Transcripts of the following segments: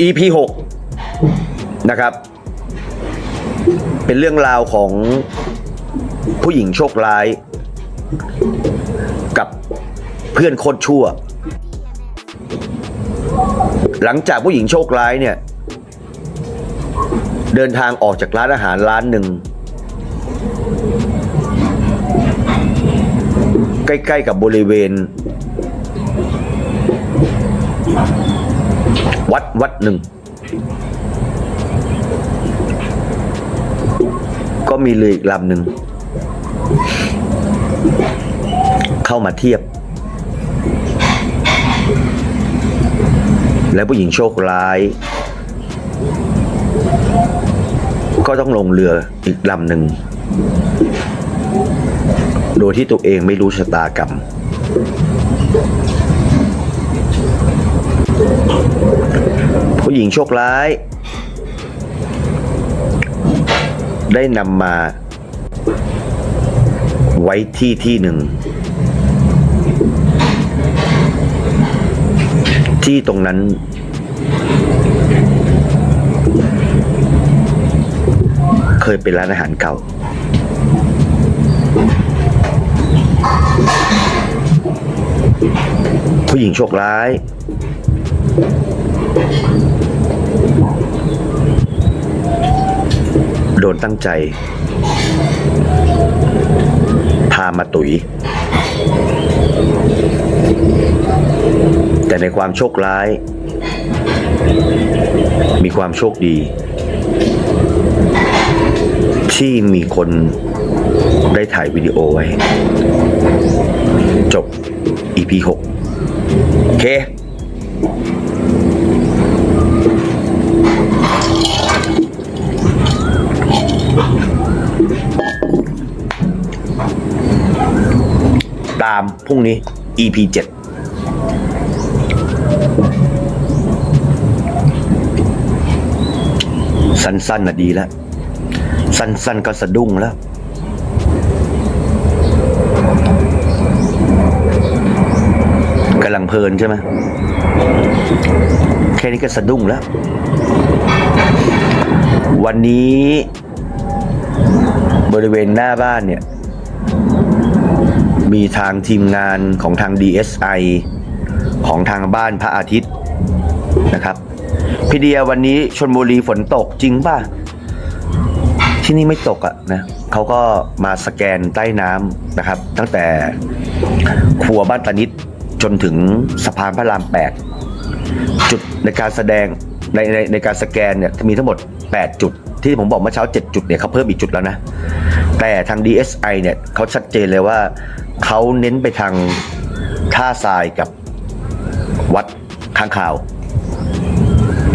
EP หกนะครับ เป็นเรื่องราวของผู้หญิงโชคร้าย กับเพื่อนโคตรชั่ว หลังจากผู้หญิงโชคร้ายเนี่ย เดินทางออกจากร้านอาหารร้านหนึ่ง ใกล้ ๆ กับบริเวณ วัดวัดหนึ่ง ก็มีเรืออีกลำหนึ่ง เข้ามาเทียบ และผู้หญิงโชคร้าย ก็ต้องลงเรืออีกลำหนึ่ง โดยที่ตัวเองไม่รู้ชะตากรรม ผู้หญิงโชคร้าย ได้นำมา ไว้ที่ที่หนึ่ง ที่ตรงนั้น เคยเป็นร้านอาหารเก่า ผู้หญิงโชคร้าย โดนตั้งใจ พามาตุย แต่ในความโชคร้าย มีความโชคดี ที่มีคนได้ถ่ายวิดีโอไว้ จบ EP 6โอเคามพรุ่งนี้ EP 7สั้นๆน่ะดีแล้ว สั้นๆก็สะดุ้งแล้ว กำลังเพลินใช่ไหมแค่นี้ก็สะดุ้งแล้ว วันนี้ บริเวณหน้าบ้านเนี่ย มีทางทีมงานของทาง DSI ของทางบ้านพระอาทิตย์นะครับ พี่เดียวันนี้ชนบุรีฝนตกจริงป่ะ ที่นี่ไม่ตกอะนะเขาก็มาสแกนใต้น้ำนะครับ ตั้งแต่ครัวบ้านตานิดจนถึงสะพานพระราม 8 จุดในการแสดงในในในการสแกนเนี่ยมีทั้งหมด 8 จุด ที่ผมบอกเมื่อเช้า 7 จุดเนี่ยเขาเพิ่มอีกจุดแล้วนะ แต่ทาง DSI เนี่ยเขาชัดเจนเลยว่า เขาเน้นไปทางท่าทรายกับวัดข้างข่าว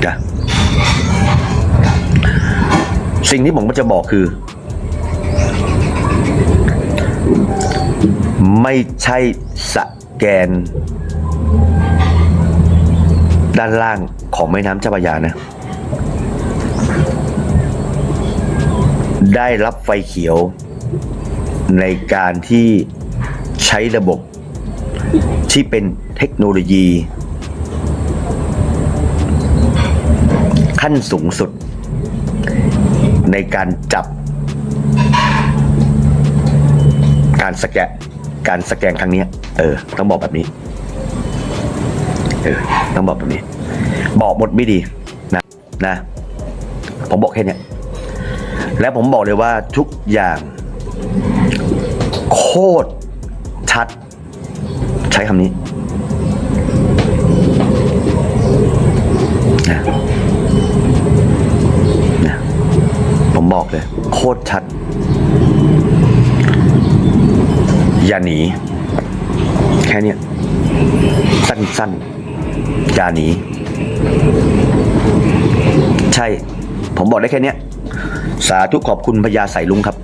นะสิ่งที่ผมก็จะบอกคือ ไม่ใช่สแกน ด้านล่างของแม่น้ำเจ้าพระยานะ ได้รับไฟเขียวในการที่ ใช้ระบบที่เป็นเทคโนโลยี ขั้นสูงสุด ในการจับ การสแกนการสแกนครั้งนี้เออ ต้องบอกแบบนี้ เออ ต้องบอกแบบนี้ บอกหมดไม่ดีนะนะ ผมบอกแค่นี้และผมบอกเลยว่าทุกอย่าง โคตร ชัด ใช้คำนี้นะนะผมบอกเลย โคตรชัด อย่าหนี แค่นี้ยสั้นๆ อย่าหนี ใช่ ผมบอกได้แค่นี้สาธุขอบคุณพญาใส่ลุงครับ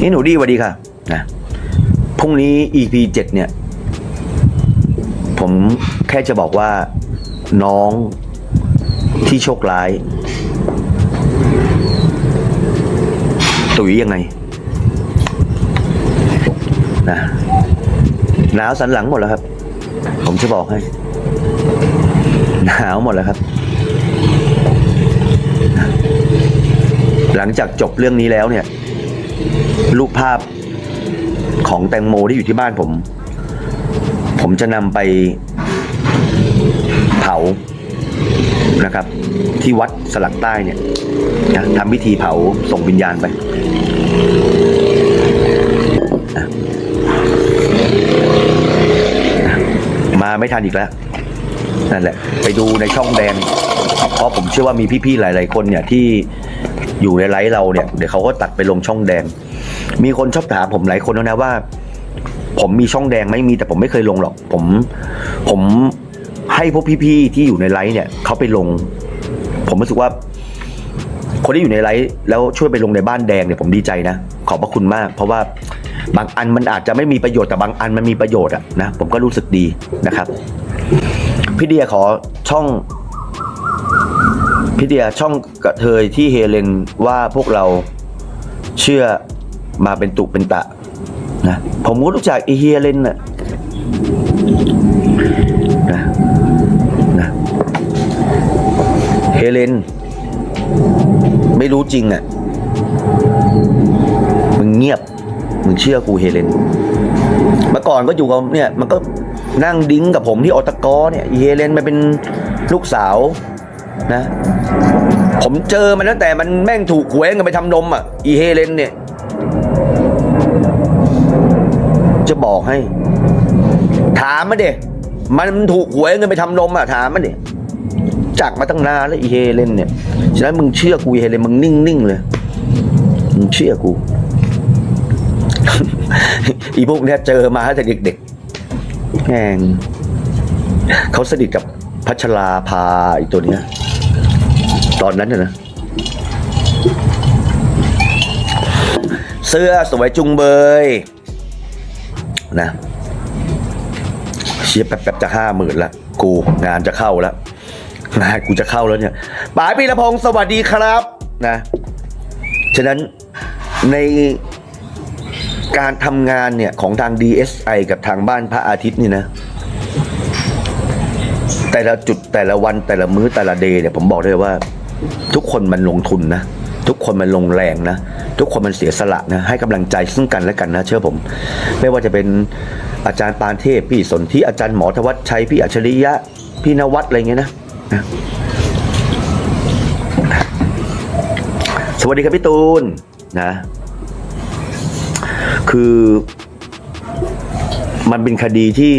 นี่หนูดีสวัสดีค่ะนะพรุ่งนี้ EP 7เนี่ย ผมแค่จะบอกว่าน้องที่โชคร้าย ตุ๋ยยังไงนะหนาวสันหลังหมดแล้วครับ ผมจะบอกให้ หนาวหมดแล้วครับ หลังจากจบเรื่องนี้แล้วเนี่ย รูปภาพของแตงโมที่อยู่ที่บ้านผม ผมจะนำไปเผานะครับ ที่วัดสลักใต้เนี่ยนะทำพิธีเผาส่งวิญญาณไปมาไม่ทันอีกแล้ว นั่นแหละ ไปดูในช่องแดง เพราะผมเชื่อว่ามีพี่ๆหลาย ๆ คนเนี่ยที่ อยู่ในไลฟ์เราเนี่ยเดี๋ยวเขาก็ตัดไปลงช่องแดง มีคนชอบถามผมหลายคนแล้วนะว่า ผมมีช่องแดงไหม่มีแต่ผมไม่เคยลงหรอก ผมผมให้พวกพี่ๆที่อยู่ในไลฟ์เนี่ยเขาไปลง ผมรู้สึกว่า คนที่อยู่ในไลฟ์แล้วช่วยไปลงในบ้านแดงเนี่ยผมดีใจนะ ขอบพระคุณมาก เพราะว่าบางอันมันอาจจะไม่มีประโยชน์แต่บางอันมันมีประโยชน์อะนะผมก็รู้สึกดีนะครับพี่เดียขอช่อง พี่เดียช่องกระเทยที่เฮเลนว่าพวกเราเชื่อมาเป็นตุเป็นตะนะผมก็รู้จักอีเฮเลนน่ะนะนะเฮเลน ไม่รู้จริงอะมึงเงียบมึงเชื่อกูเฮเลนเมื่อก่อนก็อยู่กับเนี่ยมันก็นั่งดิ้งกับผมที่ออตกอเนี่ยเฮเลนมันเป็นลูกสาว นะ ผมเจอมันตั้งแต่มันแม่งถูกหวยเงินไปทำนมอะ อีเฮเลนเนี่ย จะบอกให้ ถามมันเด็มันถูกหวยเงินไปทำนมอะถามมันเด็จักมาตั้งนานแล้วอีเฮเลนเนี่ยฉะนั้นมึงเชื่อกูอีเฮเลนมึงนิ่งๆเลยมึงเชื่อกู อีพวกเนี้ยเจอมาตั้งแต่เด็กๆแม่งเขาสนิทกับพัชราภาอีตัวเนี้ย ตอนนั้นนะนะเสื้อสวยจุงเบย นะเชียร์แป๊บๆจะห้าหมื่นละกูงานจะเข้าแล้วงานกูจะเข้าแล้วเนี่ยป๋าปีละพงศ์สวัสดีครับนะ ฉะนั้นในการทำงานเนี่ย ของทาง DSI กับทางบ้านพระอาทิตย์นี่นะ แต่ละจุดแต่ละวันแต่ละมื้อแต่ละเดย์เนี่ยผมบอกเลยว่า ทุกคนมันลงทุนนะ ทุกคนมันลงแรงนะ ทุกคนมันเสียสละนะ ให้กำลังใจซึ่งกันและกันนะ เชื่อผม ไม่ว่าจะเป็นอาจารย์ปานเทพ พี่สนธิอาจารย์หมอธวัชชัย พี่อัจฉริยะ พี่นวัดอะไรเงี้ยนะ สวัสดีครับพี่ตูนนะ คือมันเป็นคดีที่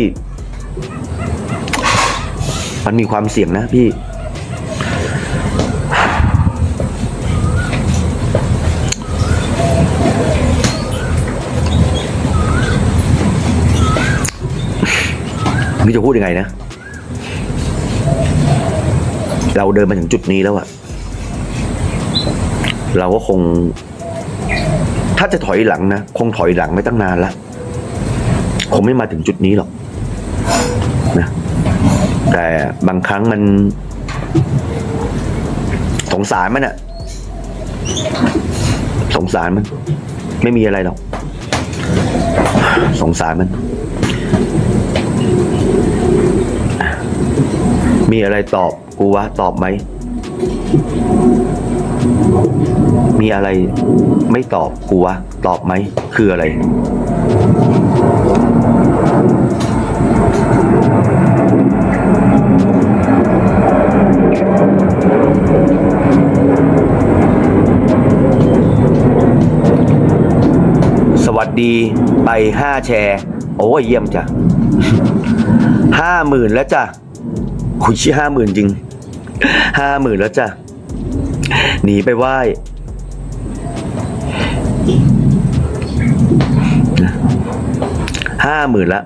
มันมีความเสี่ยงนะพี่ พี่จะพูดยังไงนะ เราเดินมาถึงจุดนี้แล้วอะเราก็คง ถ้าจะถอยหลังนะ คงถอยหลังไม่ตั้งนานละคงไม่มาถึงจุดนี้หรอกนะแต่บางครั้งมันสงสารมันอะสงสารมัน ไม่มีอะไรหรอก สงสารมัน มีอะไรตอบกูวะตอบไหม มีอะไรไม่ตอบกูวะตอบไหม คืออะไร สวัสดีไปห้าแชร์ โอ้ยเยี่ยมจ้ะ ห้าหมื่นแล้วจ้ะคุยชี้ห้าหมื่นจริงห้าหมื่นแล้วจ้ะหนีไปไหว้ห้าหมื่นละ